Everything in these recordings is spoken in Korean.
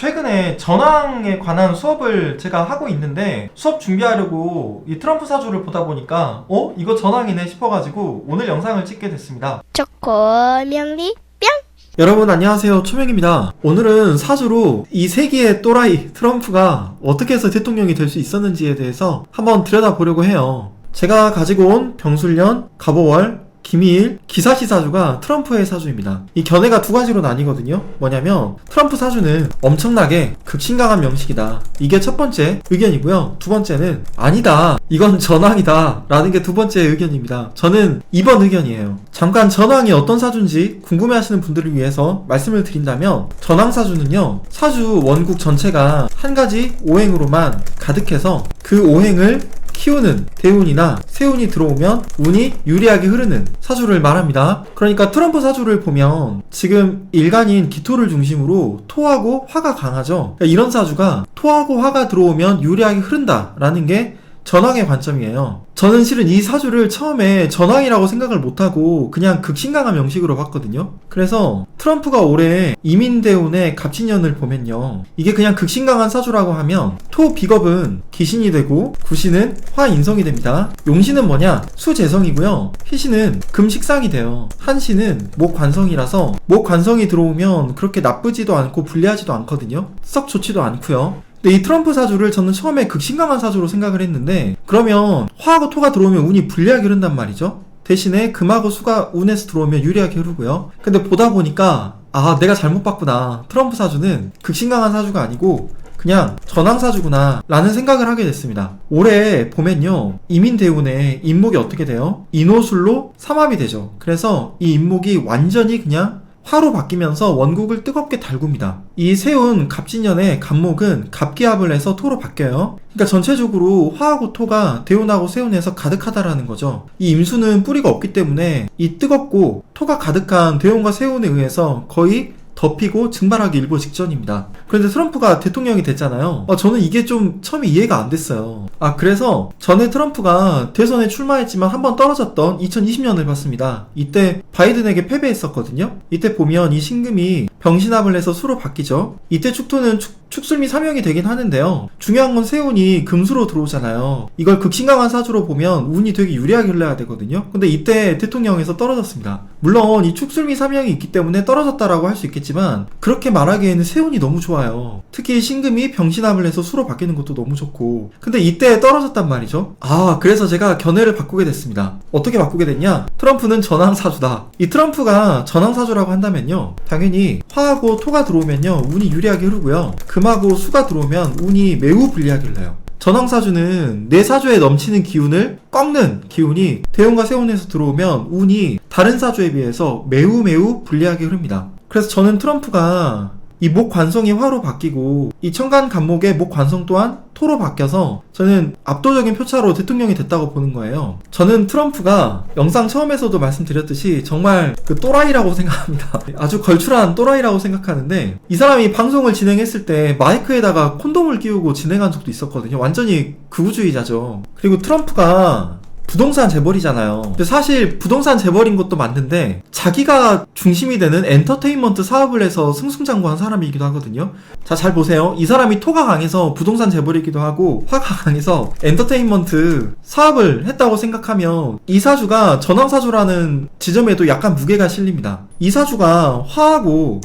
최근에 전황에 관한 수업을 제가 하고 있는데 수업 준비하려고 이 트럼프 사주를 보다 보니까 어? 이거 전황이네 싶어가지고 오늘 영상을 찍게 됐습니다. 초코 명리 여러분 안녕하세요 초명입니다. 오늘은 사주로 이 세기의 또라이 트럼프가 어떻게 해서 대통령이 될 수 있었는지에 대해서 한번 들여다보려고 해요. 제가 가지고 온 병술년, 갑오월, 김희일, 기사시 사주가 트럼프의 사주입니다. 이 견해가 두 가지로 나뉘거든요. 뭐냐면 트럼프 사주는 엄청나게 극신강한 명식이다. 이게 첫 번째 의견이고요. 두 번째는 아니다. 이건 전황이다. 라는 게 두 번째 의견입니다. 저는 2번 의견이에요. 잠깐 전황이 어떤 사주인지 궁금해 하시는 분들을 위해서 말씀을 드린다면 전황 사주는요. 사주 원국 전체가 한 가지 오행으로만 가득해서 그 오행을 키우는 대운이나 세운이 들어오면 운이 유리하게 흐르는 사주를 말합니다. 그러니까 트럼프 사주를 보면 지금 일간인 기토를 중심으로 토하고 화가 강하죠. 그러니까 이런 사주가 토하고 화가 들어오면 유리하게 흐른다라는 게 전황의 관점이에요. 저는 실은 이 사주를 처음에 전황이라고 생각을 못하고 그냥 극신강한 명식으로 봤거든요. 그래서 트럼프가 올해 이민대운의 갑진년을 보면요. 이게 그냥 극신강한 사주라고 하면 토 비겁은 기신이 되고 구신은 화인성이 됩니다. 용신은 뭐냐? 수재성이고요. 희신은 금식상이 돼요. 한신은 목관성이라서 목관성이 들어오면 그렇게 나쁘지도 않고 불리하지도 않거든요. 썩 좋지도 않고요. 근데 이 트럼프 사주를 저는 처음에 극신강한 사주로 생각을 했는데 그러면 화하고 토가 들어오면 운이 불리하게 흐른단 말이죠. 대신에 금하고 수가 운에서 들어오면 유리하게 흐르고요. 근데 보다 보니까 아 내가 잘못 봤구나. 트럼프 사주는 극신강한 사주가 아니고 그냥 전황사주구나 라는 생각을 하게 됐습니다. 올해 보면요 이민대운의 인목이 어떻게 돼요? 인호술로 삼합이 되죠. 그래서 이 인목이 완전히 그냥 화로 바뀌면서 원국을 뜨겁게 달굽니다. 이 세운 갑진년의 갑목은 갑기합을 해서 토로 바뀌어요. 그러니까 전체적으로 화하고 토가 대운하고 세운에서 가득하다라는 거죠. 이 임수는 뿌리가 없기 때문에 이 뜨겁고 토가 가득한 대운과 세운에 의해서 거의 덮이고 증발하기 일보 직전입니다. 그런데 트럼프가 대통령이 됐잖아요. 어, 저는 이게 좀 처음에 이해가 안 됐어요. 아, 그래서 전에 트럼프가 대선에 출마했지만 한 번 떨어졌던 2020년을 봤습니다. 이때 바이든에게 패배했었거든요. 이때 보면 이 신금이 병신합을 해서 수로 바뀌죠. 이때 축토는 축, 축술미 삼형이 되긴 하는데요. 중요한 건 세운이 금수로 들어오잖아요. 이걸 극신강한 사주로 보면 운이 되게 유리하게 흘러야 되거든요. 근데 이때 대통령에서 떨어졌습니다. 물론 이 축술미 삼형이 있기 때문에 떨어졌다라고 할 수 있겠지만 그렇게 말하기에는 세운이 너무 좋아요. 특히 신금이 병신합을 해서 수로 바뀌는 것도 너무 좋고. 근데 이때 떨어졌단 말이죠. 아, 그래서 제가 견해를 바꾸게 됐습니다. 어떻게 바꾸게 됐냐? 트럼프는 전황사주다. 이 트럼프가 전황사주라고 한다면요. 당연히 화하고 토가 들어오면요. 운이 유리하게 흐르고요. 금하고 수가 들어오면 운이 매우 불리하게 흘러요. 전황사주는 내 사주에 넘치는 기운을 꺾는 기운이 대운과 세운에서 들어오면 운이 다른 사주에 비해서 매우 매우 불리하게 흐릅니다. 그래서 저는 트럼프가 이 목 관성이 화로 바뀌고 이 청간 간목의 목 관성 또한 토로 바뀌어서 저는 압도적인 표차로 대통령이 됐다고 보는 거예요. 저는 트럼프가 영상 처음에서도 말씀드렸듯이 정말 그 또라이라고 생각합니다. 아주 걸출한 또라이라고 생각하는데 이 사람이 방송을 진행했을 때 마이크에다가 콘돔을 끼우고 진행한 적도 있었거든요. 완전히 극우주의자죠. 그리고 트럼프가 부동산 재벌이잖아요. 근데 사실 부동산 재벌인 것도 맞는데 자기가 중심이 되는 엔터테인먼트 사업을 해서 승승장구한 사람이기도 하거든요. 자, 잘 보세요. 이 사람이 토가 강해서 부동산 재벌이기도 하고 화가 강해서 엔터테인먼트 사업을 했다고 생각하면 이 사주가 전황사주라는 지점에도 약간 무게가 실립니다. 이 사주가 화하고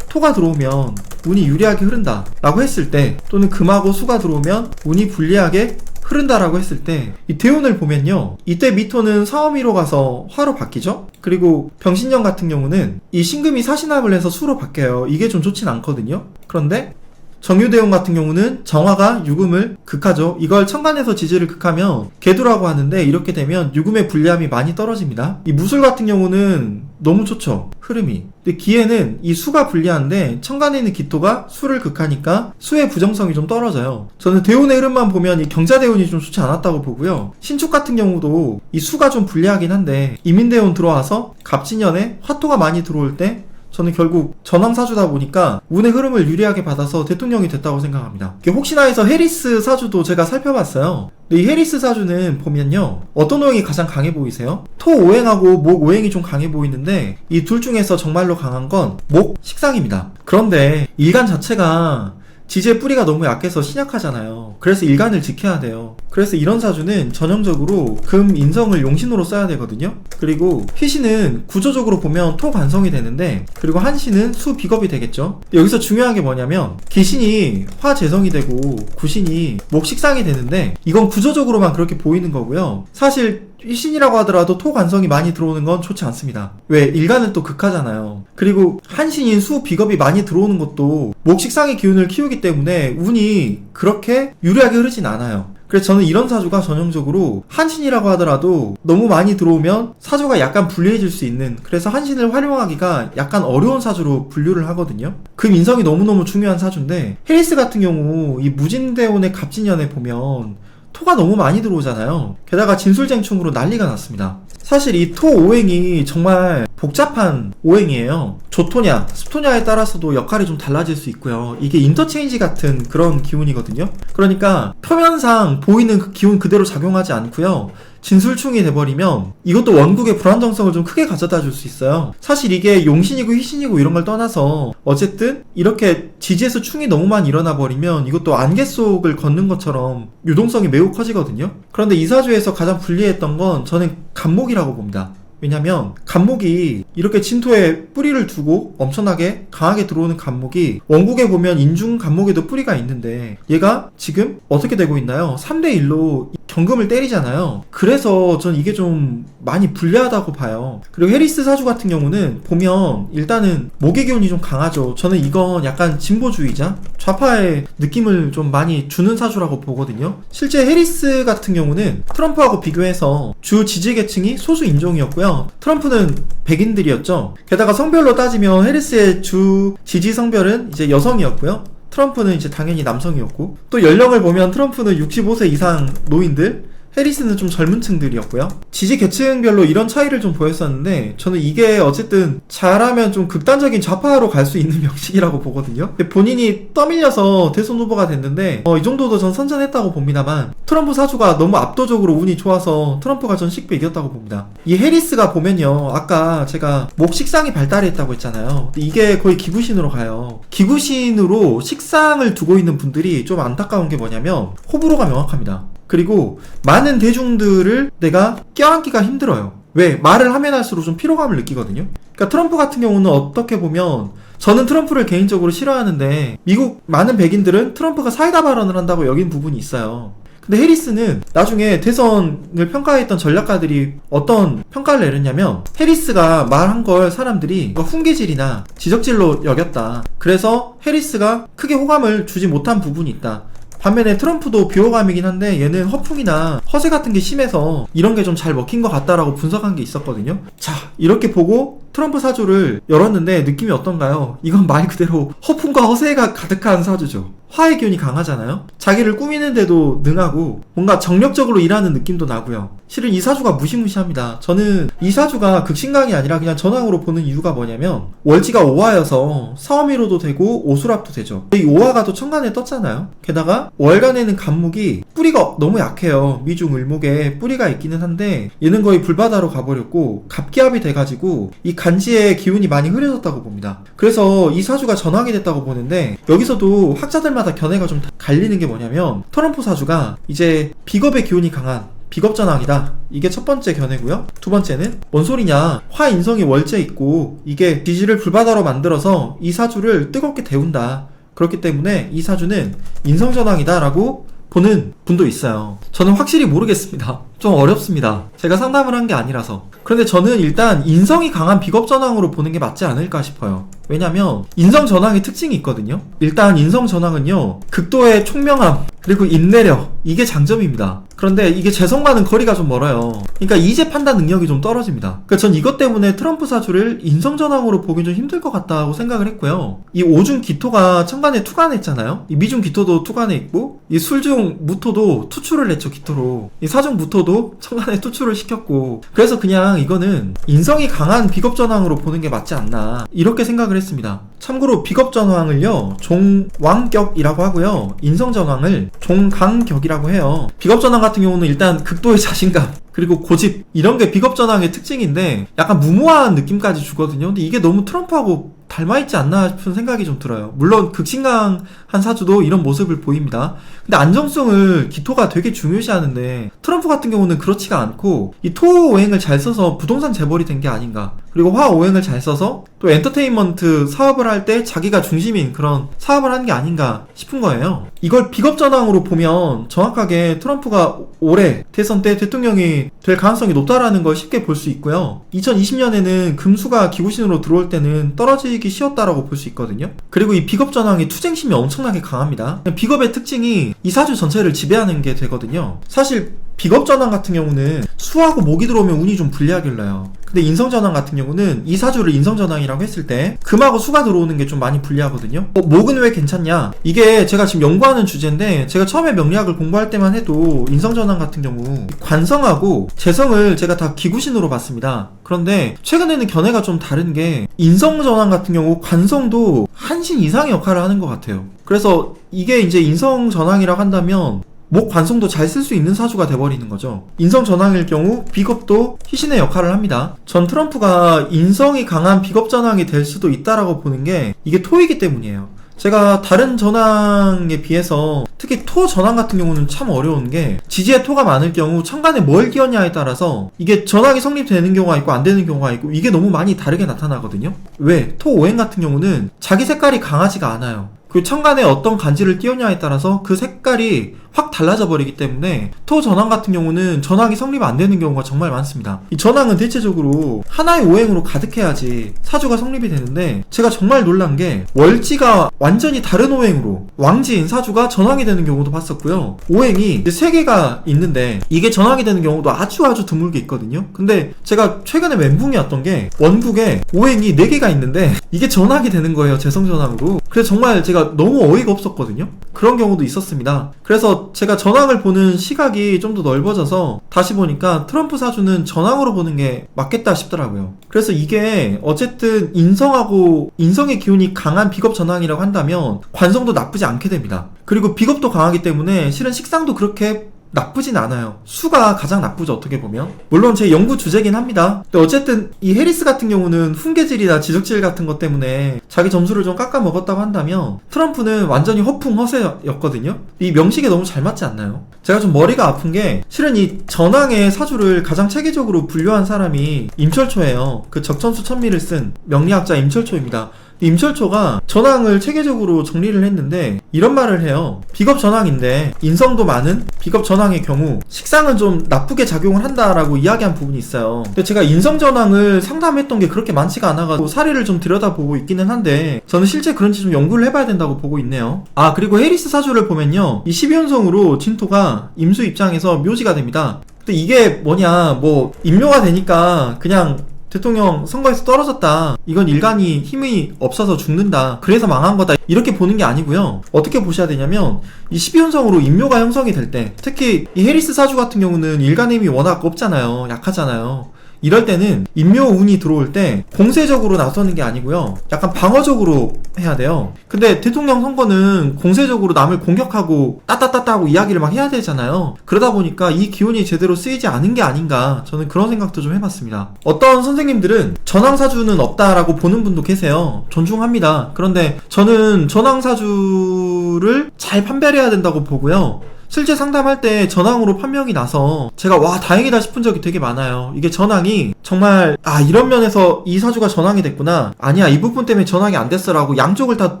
토가 들어오면 운이 유리하게 흐른다 라고 했을 때 또는 금하고 수가 들어오면 운이 불리하게 흐른다라고 했을 때 이 대운을 보면요. 이때 미토는 사오미로 가서 화로 바뀌죠? 그리고 병신년 같은 경우는 이 신금이 사신합을 해서 수로 바뀌어요. 이게 좀 좋진 않거든요. 그런데 정유대운 같은 경우는 정화가 유금을 극하죠. 이걸 천간에서 지지를 극하면 개두라고 하는데 이렇게 되면 유금의 불리함이 많이 떨어집니다. 이 무술 같은 경우는 너무 좋죠. 흐름이. 근데 기에는 이 수가 불리한데 천간에 있는 기토가 수를 극하니까 수의 부정성이 좀 떨어져요. 저는 대운의 흐름만 보면 이 경자대운이 좀 좋지 않았다고 보고요. 신축 같은 경우도 이 수가 좀 불리하긴 한데 이민대운 들어와서 갑진년에 화토가 많이 들어올 때 저는 결국 전황사주다 보니까 운의 흐름을 유리하게 받아서 대통령이 됐다고 생각합니다. 혹시나 해서 해리스 사주도 제가 살펴봤어요. 이 해리스 사주는 보면요. 어떤 오행이 가장 강해 보이세요? 토 오행하고 목 오행이 좀 강해 보이는데 이 둘 중에서 정말로 강한 건 목 식상입니다. 그런데 일간 자체가 지지의 뿌리가 너무 약해서 신약하잖아요. 그래서 일간을 지켜야 돼요. 그래서 이런 사주는 전형적으로 금 인성을 용신으로 써야 되거든요. 그리고 희신은 구조적으로 보면 토 관성이 되는데 그리고 한신은 수 비겁이 되겠죠. 여기서 중요한 게 뭐냐면 기신이 화 재성이 되고 구신이 목 식상이 되는데 이건 구조적으로만 그렇게 보이는 거고요. 사실 희신이라고 하더라도 토 관성이 많이 들어오는 건 좋지 않습니다. 왜? 일간은 또 극하잖아요. 그리고 한신인 수 비겁이 많이 들어오는 것도 목식상의 기운을 키우기 때문에 운이 그렇게 유리하게 흐르진 않아요. 그래서 저는 이런 사주가 전형적으로 한신이라고 하더라도 너무 많이 들어오면 사주가 약간 불리해질 수 있는 그래서 한신을 활용하기가 약간 어려운 사주로 분류를 하거든요. 그 민성이 너무너무 중요한 사주인데 해리스 같은 경우 이 무진대원의 갑진년에 보면 토가 너무 많이 들어오잖아요. 게다가 진술쟁충으로 난리가 났습니다. 사실 이 토 오행이 정말 복잡한 오행이에요. 조토냐, 습토냐에 따라서도 역할이 좀 달라질 수 있고요. 이게 인터체인지 같은 그런 기운이거든요. 그러니까 표면상 보이는 그 기운 그대로 작용하지 않고요. 진술충이 돼버리면 이것도 원국의 불안정성을 좀 크게 가져다 줄 수 있어요. 사실 이게 용신이고 희신이고 이런 걸 떠나서 어쨌든 이렇게 지지에서 충이 너무 많이 일어나 버리면 이것도 안개 속을 걷는 것처럼 유동성이 매우 커지거든요. 그런데 이 사주에서 가장 불리했던 건 저는 간목이라고 봅니다. 왜냐면 간목이 이렇게 진토에 뿌리를 두고 엄청나게 강하게 들어오는 간목이 원국에 보면 인중 간목에도 뿌리가 있는데 얘가 지금 어떻게 되고 있나요? 3대 1로 경금을 때리잖아요. 그래서 전 이게 좀 많이 불리하다고 봐요. 그리고 해리스 사주 같은 경우는 보면 일단은 목의 기운이 좀 강하죠. 저는 이건 약간 진보주의자 좌파의 느낌을 좀 많이 주는 사주라고 보거든요. 실제 해리스 같은 경우는 트럼프하고 비교해서 주 지지 계층이 소수 인종이었고요. 트럼프는 백인들이었죠. 게다가 성별로 따지면 해리스의 주 지지 성별은 이제 여성이었고요. 트럼프는 이제 당연히 남성이었고 또 연령을 보면 트럼프는 65세 이상 노인들 해리스는 좀 젊은 층들이었고요. 지지 계층별로 이런 차이를 좀 보였었는데 저는 이게 어쨌든 잘하면 좀 극단적인 좌파로 갈 수 있는 명식이라고 보거든요. 본인이 떠밀려서 대선 후보가 됐는데 어, 이 정도도 전 선전했다고 봅니다만 트럼프 사주가 너무 압도적으로 운이 좋아서 트럼프가 전 쉽게 이겼다고 봅니다. 이 해리스가 보면요. 아까 제가 목 식상이 발달했다고 했잖아요. 이게 거의 기구신으로 가요. 기구신으로 식상을 두고 있는 분들이 좀 안타까운 게 뭐냐면 호불호가 명확합니다. 그리고 많은 대중들을 내가 껴안기가 힘들어요. 왜? 말을 하면 할수록 좀 피로감을 느끼거든요. 그러니까 트럼프 같은 경우는 어떻게 보면 저는 트럼프를 개인적으로 싫어하는데 미국 많은 백인들은 트럼프가 사이다 발언을 한다고 여긴 부분이 있어요. 근데 해리스는 나중에 대선을 평가했던 전략가들이 어떤 평가를 내렸냐면 해리스가 말한 걸 사람들이 훈계질이나 지적질로 여겼다. 그래서 해리스가 크게 호감을 주지 못한 부분이 있다. 반면에 트럼프도 비호감이긴 한데 얘는 허풍이나 허세 같은 게 심해서 이런 게 좀 잘 먹힌 것 같다라고 분석한 게 있었거든요. 자, 이렇게 보고 트럼프 사주를 열었는데 느낌이 어떤가요? 이건 말 그대로 허풍과 허세가 가득한 사주죠. 화의 기운이 강하잖아요? 자기를 꾸미는데도 능하고 뭔가 정력적으로 일하는 느낌도 나고요. 실은 이 사주가 무시무시합니다. 저는 이 사주가 극신강이 아니라 그냥 전황으로 보는 이유가 뭐냐면 월지가 오화여서 사오미로도 되고 오수랍도 되죠. 이 오화가 또 천간에 떴잖아요. 게다가 월간에는 간목이 뿌리가 너무 약해요. 미중 을목에 뿌리가 있기는 한데 얘는 거의 불바다로 가버렸고 갑기압이 돼가지고 이 간지의 기운이 많이 흐려졌다고 봅니다. 그래서 이 사주가 전황이 됐다고 보는데 여기서도 학자들마다 견해가 좀 갈리는 게 뭐냐면 트럼프 사주가 이제 비겁의 기운이 강한 비겁 전황이다. 이게 첫 번째 견해고요. 두 번째는 뭔 소리냐? 화 인성이 월제 있고 이게 지지를 불바다로 만들어서 이 사주를 뜨겁게 데운다. 그렇기 때문에 이 사주는 인성 전황이다라고 보는 분도 있어요. 저는 확실히 모르겠습니다. 좀 어렵습니다. 제가 상담을 한 게 아니라서. 그런데 저는 일단 인성이 강한 비겁 전황으로 보는 게 맞지 않을까 싶어요. 왜냐면 인성 전황의 특징이 있거든요. 일단 인성 전황은요. 극도의 총명함 그리고 인내력 이게 장점입니다. 그런데 이게 재성과는 거리가 좀 멀어요. 그러니까 이제 판단 능력이 좀 떨어집니다. 그러니까 전 이것 때문에 트럼프 사주를 인성 전황으로 보기 좀 힘들 것 같다고 생각을 했고요. 이 오중 기토가 천간에 투간했잖아요. 이 미중 기토도 투간에 있고 이 술중 무토도 투출을 했죠 기토로. 이 사중 무토도 천간에 투출을 시켰고 그래서 그냥 이거는 인성이 강한 비겁 전황으로 보는 게 맞지 않나 이렇게 생각을 했습니다. 참고로 비겁 전황을요 종왕격이라고 하고요 인성 전황을 종강격이라고 해요. 비겁 전황 같은 경우는 일단 극도의 자신감 그리고 고집 이런 게 비겁 전황의 특징인데 약간 무모한 느낌까지 주거든요. 근데 이게 너무 트럼프하고 닮아있지 않나 싶은 생각이 좀 들어요. 물론 극신강한 사주도 이런 모습을 보입니다. 근데 안정성을 기토가 되게 중요시하는데 트럼프 같은 경우는 그렇지가 않고 이토 오행을 잘 써서 부동산 재벌이 된 게 아닌가. 그리고 화 오행을 잘 써서 또 엔터테인먼트 사업을 할 때 자기가 중심인 그런 사업을 하는 게 아닌가 싶은 거예요. 이걸 비겁 전황으로 보면 정확하게 트럼프가 올해 대선 때 대통령이 될 가능성이 높다라는 걸 쉽게 볼 수 있고요. 2020년에는 금수가 기구신으로 들어올 때는 떨어지기 쉬웠다라고 볼 수 있거든요. 그리고 이 비겁 전황이 투쟁심이 엄청나게 강합니다. 비겁의 특징이 이 사주 전체를 지배하는 게 되거든요. 사실 비겁 전환 같은 경우는 수하고 목이 들어오면 운이 좀 불리하길래요. 근데 인성 전환 같은 경우는 이 사주를 인성 전환이라고 했을 때 금하고 수가 들어오는 게 좀 많이 불리하거든요. 어, 목은 왜 괜찮냐? 이게 제가 지금 연구하는 주제인데 제가 처음에 명리학을 공부할 때만 해도 인성 전환 같은 경우 관성하고 재성을 제가 다 기구신으로 봤습니다. 그런데 최근에는 견해가 좀 다른 게 인성 전환 같은 경우 관성도 한신 이상의 역할을 하는 것 같아요. 그래서 이게 이제 인성 전환이라고 한다면 목 관성도 잘 쓸 수 있는 사주가 돼버리는 거죠. 인성 전황일 경우 비겁도 희신의 역할을 합니다. 전 트럼프가 인성이 강한 비겁 전황이 될 수도 있다라고 보는 게 이게 토이기 때문이에요. 제가 다른 전황에 비해서 특히 토 전황 같은 경우는 참 어려운 게 지지에 토가 많을 경우 천간에 뭘 끼얹냐에 따라서 이게 전황이 성립되는 경우가 있고 안 되는 경우가 있고 이게 너무 많이 다르게 나타나거든요. 왜? 토 오행 같은 경우는 자기 색깔이 강하지가 않아요. 그 천간에 어떤 간지를 띄우냐에 따라서 그 색깔이 확 달라져 버리기 때문에 토 전황 같은 경우는 전황이 성립 안 되는 경우가 정말 많습니다. 이 전황은 대체적으로 하나의 오행으로 가득해야지 사주가 성립이 되는데 제가 정말 놀란 게 월지가 완전히 다른 오행으로 왕지인 사주가 전황이 되는 경우도 봤었고요. 오행이 세 개가 있는데 이게 전황이 되는 경우도 아주 아주 드물게 있거든요. 근데 제가 최근에 멘붕이 왔던 게 원국에 오행이 네 개가 있는데 이게 전황이 되는 거예요. 재성 전황으로. 그래서 정말 제가 너무 어이가 없었거든요. 그런 경우도 있었습니다. 그래서 제가 전황을 보는 시각이 좀 더 넓어져서 다시 보니까 트럼프 사주는 전황으로 보는 게 맞겠다 싶더라고요. 그래서 이게 어쨌든 인성하고 인성의 기운이 강한 비겁 전황이라고 한다면 관성도 나쁘지 않게 됩니다. 그리고 비겁도 강하기 때문에 실은 식상도 그렇게 나쁘진 않아요. 수가 가장 나쁘죠, 어떻게 보면. 물론 제 연구 주제긴 합니다. 근데 어쨌든 이 해리스 같은 경우는 훈계질이나 지적질 같은 것 때문에 자기 점수를 좀 깎아 먹었다고 한다면 트럼프는 완전히 허풍 허세였거든요. 이 명식에 너무 잘 맞지 않나요? 제가 좀 머리가 아픈 게 실은 이 전황의 사주를 가장 체계적으로 분류한 사람이 임철초예요. 그 적천수 천미를 쓴 명리학자 임철초입니다. 임철초가 전황을 체계적으로 정리를 했는데 이런 말을 해요. 비겁 전황인데 인성도 많은 비겁 전황의 경우 식상은 좀 나쁘게 작용을 한다라고 이야기한 부분이 있어요. 근데 제가 인성 전황을 상담했던 게 그렇게 많지가 않아가지고 사례를 좀 들여다보고 있기는 한데 저는 실제 그런지 좀 연구를 해봐야 된다고 보고 있네요. 아 그리고 해리스 사주를 보면요. 이 12연성으로 진토가 임수 입장에서 묘지가 됩니다. 근데 이게 뭐냐 뭐 임묘가 되니까 그냥 대통령 선거에서 떨어졌다. 이건 일간이 힘이 없어서 죽는다. 그래서 망한 거다. 이렇게 보는 게 아니고요. 어떻게 보셔야 되냐면 이 12연성으로 인묘가 형성이 될 때 특히 이 해리스 사주 같은 경우는 일간 힘이 워낙 없잖아요. 약하잖아요. 이럴 때는 인묘 운이 들어올 때 공세적으로 나서는 게 아니고요. 약간 방어적으로 해야 돼요. 근데 대통령 선거는 공세적으로 남을 공격하고 따따따따 하고 이야기를 막 해야 되잖아요. 그러다 보니까 이 기운이 제대로 쓰이지 않은 게 아닌가 저는 그런 생각도 좀 해봤습니다. 어떤 선생님들은 전황사주는 없다라고 보는 분도 계세요. 존중합니다. 그런데 저는 전황사주를 잘 판별해야 된다고 보고요. 실제 상담할 때 전황으로 판명이 나서 제가 와 다행이다 싶은 적이 되게 많아요. 이게 전황이 정말 아 이런 면에서 이 사주가 전황이 됐구나. 아니야 이 부분 때문에 전황이 안 됐어라고 양쪽을 다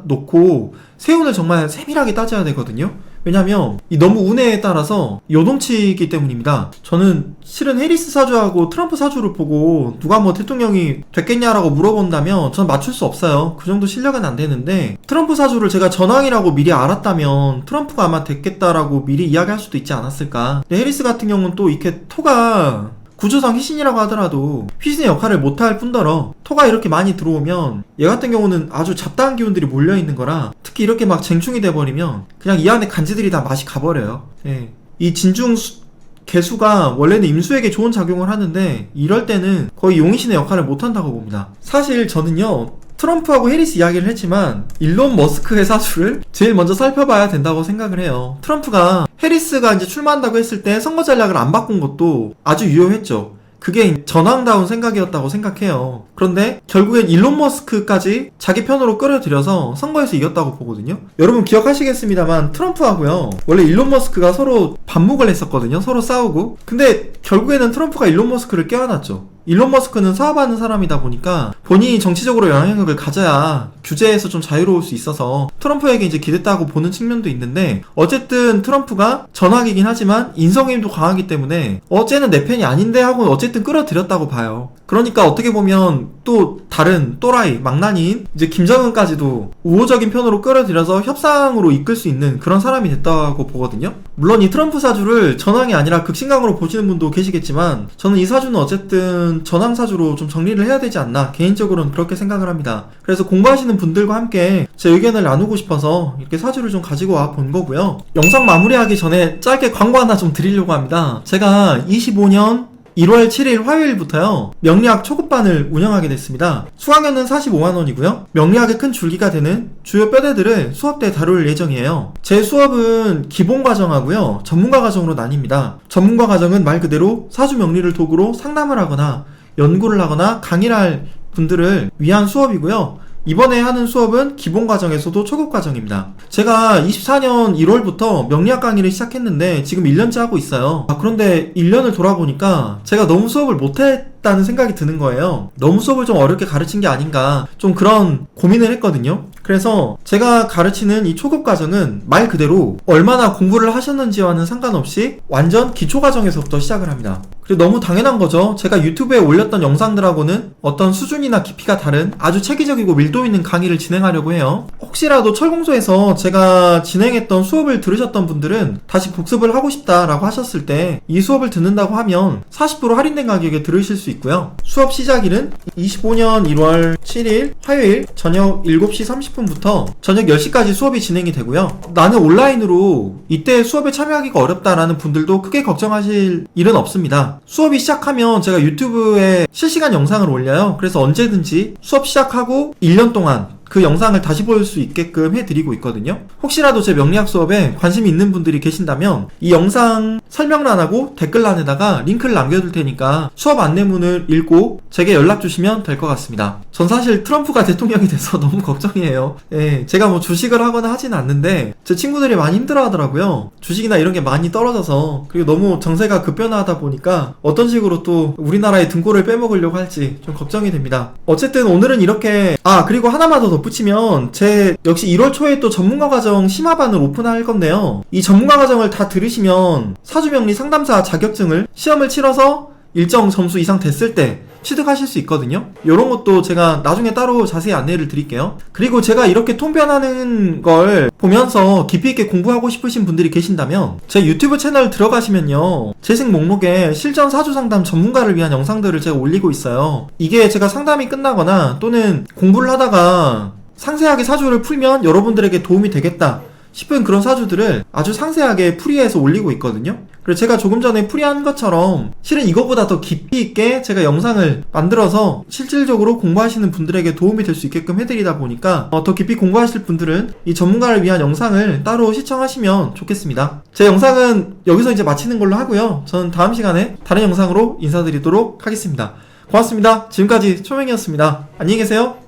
놓고 세운을 정말 세밀하게 따져야 되거든요. 왜냐면 이 너무 운에 따라서 요동치기 때문입니다. 저는 실은 해리스 사주하고 트럼프 사주를 보고 누가 뭐 대통령이 됐겠냐라고 물어본다면 전 맞출 수 없어요. 그 정도 실력은 안 되는데 트럼프 사주를 제가 전황이라고 미리 알았다면 트럼프가 아마 됐겠다라고 미리 이야기할 수도 있지 않았을까. 근데 해리스 같은 경우는 또 이렇게 토가 구조상 휘신이라고 하더라도 휘신의 역할을 못할 뿐더러 토가 이렇게 많이 들어오면 얘 같은 경우는 아주 잡다한 기운들이 몰려있는 거라 특히 이렇게 막 쟁충이 돼버리면 그냥 이 안에 간지들이 다 맛이 가버려요. 예. 이 진중 수- 개수가 원래는 임수에게 좋은 작용을 하는데 이럴 때는 거의 용의신의 역할을 못한다고 봅니다. 사실 저는요 트럼프하고 해리스 이야기를 했지만 일론 머스크의 사주를 제일 먼저 살펴봐야 된다고 생각을 해요. 트럼프가 해리스가 이제 출마한다고 했을 때 선거 전략을 안 바꾼 것도 아주 유효했죠. 그게 전황다운 생각이었다고 생각해요. 그런데 결국엔 일론 머스크까지 자기 편으로 끌어들여서 선거에서 이겼다고 보거든요. 여러분 기억하시겠습니다만 트럼프하고요. 원래 일론 머스크가 서로 반목을 했었거든요. 서로 싸우고. 근데 결국에는 트럼프가 일론 머스크를 깨어났죠. 일론 머스크는 사업하는 사람이다 보니까 본인이 정치적으로 영향력을 가져야 규제에서 좀 자유로울 수 있어서 트럼프에게 이제 기댔다고 보는 측면도 있는데 어쨌든 트럼프가 전학이긴 하지만 인성힘도 강하기 때문에 어쟤는 내 편이 아닌데 하고 어쨌든 끌어들였다고 봐요. 그러니까 어떻게 보면 또 다른 또라이 망나니인 이제 김정은까지도 우호적인 편으로 끌어들여서 협상으로 이끌 수 있는 그런 사람이 됐다고 보거든요. 물론 이 트럼프 사주를 전황이 아니라 극신강으로 보시는 분도 계시겠지만 저는 이 사주는 어쨌든 전황 사주로 좀 정리를 해야 되지 않나 개인적으로는 그렇게 생각을 합니다. 그래서 공부하시는 분들과 함께 제 의견을 나누고 싶어서 이렇게 사주를 좀 가지고 와 본 거고요. 영상 마무리하기 전에 짧게 광고 하나 좀 드리려고 합니다. 제가 25년 1월 7일 화요일부터요 명리학 초급반을 운영하게 됐습니다. 수강료는 45만원이고요. 명리학의 큰 줄기가 되는 주요 뼈대들을 수업 때 다룰 예정이에요. 제 수업은 기본 과정하고요 전문가 과정으로 나뉩니다. 전문가 과정은 말 그대로 사주 명리를 도구로 상담을 하거나 연구를 하거나 강의를 할 분들을 위한 수업이고요. 이번에 하는 수업은 기본 과정에서도 초급 과정입니다. 제가 24년 1월부터 명리학 강의를 시작했는데 지금 1년째 하고 있어요. 아, 그런데 1년을 돌아보니까 제가 너무 수업을 못했 다는 생각이 드는 거예요. 너무 수업을 좀 어렵게 가르친 게 아닌가 좀 그런 고민을 했거든요. 그래서 제가 가르치는 이 초급 과정은 말 그대로 얼마나 공부를 하셨는지와는 상관없이 완전 기초 과정에서부터 시작을 합니다. 그리고 너무 당연한 거죠. 제가 유튜브에 올렸던 영상들하고는 어떤 수준이나 깊이가 다른 아주 체계적이고 밀도 있는 강의를 진행하려고 해요. 혹시라도 철공소에서 제가 진행했던 수업을 들으셨던 분들은 다시 복습을 하고 싶다라고 하셨을 때 이 수업을 듣는다고 하면 40% 할인된 가격에 들으실 수 있고 요. 수업 시작일은 25년 1월 7일 화요일 저녁 7시 30분부터 저녁 10시까지 수업이 진행이 되고요. 나는 온라인으로 이때 수업에 참여하기가 어렵다라는 분들도 크게 걱정하실 일은 없습니다. 수업이 시작하면 제가 유튜브에 실시간 영상을 올려요. 그래서 언제든지 수업 시작하고 1년 동안 그 영상을 다시 볼 수 있게끔 해드리고 있거든요. 혹시라도 제 명리학 수업에 관심이 있는 분들이 계신다면 이 영상 설명란하고 댓글란에다가 링크를 남겨둘 테니까 수업 안내문을 읽고 제게 연락 주시면 될 것 같습니다. 전 사실 트럼프가 대통령이 돼서 너무 걱정이에요. 예, 제가 뭐 주식을 하거나 하진 않는데 제 친구들이 많이 힘들어 하더라고요. 주식이나 이런 게 많이 떨어져서 그리고 너무 정세가 급변하다 보니까 어떤 식으로 또 우리나라의 등골을 빼먹으려고 할지 좀 걱정이 됩니다. 어쨌든 오늘은 이렇게 아 그리고 하나만 더 덧붙이면 제 역시 1월 초에 또 전문가 과정 심화반을 오픈할 건데요. 이 전문가 과정을 다 들으시면 사주명리 상담사 자격증을 시험을 치러서 일정 점수 이상 됐을 때 취득하실 수 있거든요. 이런 것도 제가 나중에 따로 자세히 안내를 드릴게요. 그리고 제가 이렇게 통변하는 걸 보면서 깊이 있게 공부하고 싶으신 분들이 계신다면 제 유튜브 채널 들어가시면요. 재생 목록에 실전 사주 상담 전문가를 위한 영상들을 제가 올리고 있어요. 이게 제가 상담이 끝나거나 또는 공부를 하다가 상세하게 사주를 풀면 여러분들에게 도움이 되겠다. 싶은 그런 사주들을 아주 상세하게 풀이해서 올리고 있거든요. 그래서 제가 조금 전에 풀이한 것처럼 실은 이거보다 더 깊이 있게 제가 영상을 만들어서 실질적으로 공부하시는 분들에게 도움이 될 수 있게끔 해드리다 보니까 어, 더 깊이 공부하실 분들은 이 전문가를 위한 영상을 따로 시청하시면 좋겠습니다. 제 영상은 여기서 이제 마치는 걸로 하고요. 저는 다음 시간에 다른 영상으로 인사드리도록 하겠습니다. 고맙습니다. 지금까지 초명이었습니다. 안녕히 계세요.